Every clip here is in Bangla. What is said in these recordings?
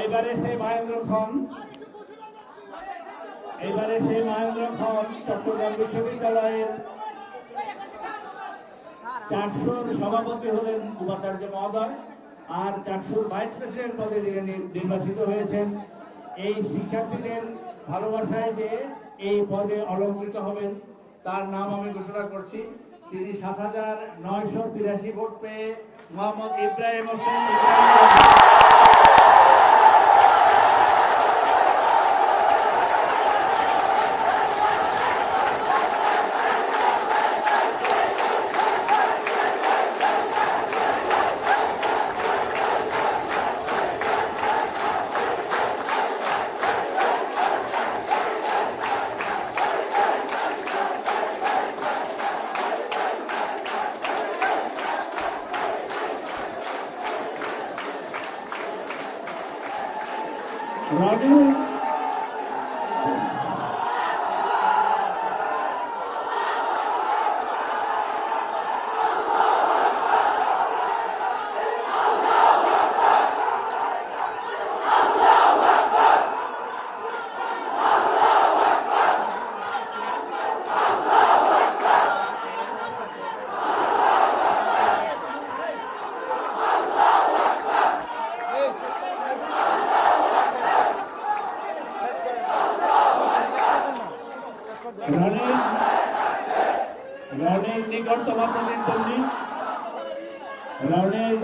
এইবারে সেই মহেন্দ্র খন। এইবারে সেই মহেন্দ্র খন চট্টগ্রাম বিশ্ববিদ্যালয়ের চারশোর সভাপতি হলেন উপাচার্য মহোদয় আর চারশোর ভাইস প্রেসিডেন্ট পদে যিনি নির্বাচিত হয়েছেন, এই শিক্ষার্থীদের ভালোবাসায় যে এই পদে অলঙ্কৃত হবেন, তার নাম আমি ঘোষণা করছি। তিনি সাত হাজার নয়শো তিরাশি ভোট পেয়ে মোহাম্মদ ইব্রাহিম হোসেন। রনি রনির রনির নিকটতম প্রতিদ্বন্দ্বী রনির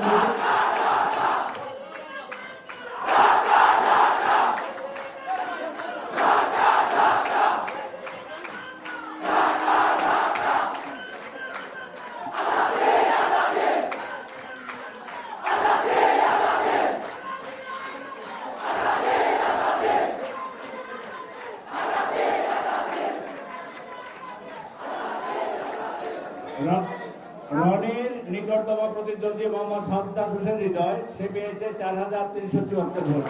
রনির নিকটতম প্রতিদ্বন্দ্বী মোহাম্মদ সাদ্দাত হোসেন হৃদয় সে পেয়েছে চার হাজার তিনশো চুয়াত্তর ভোট।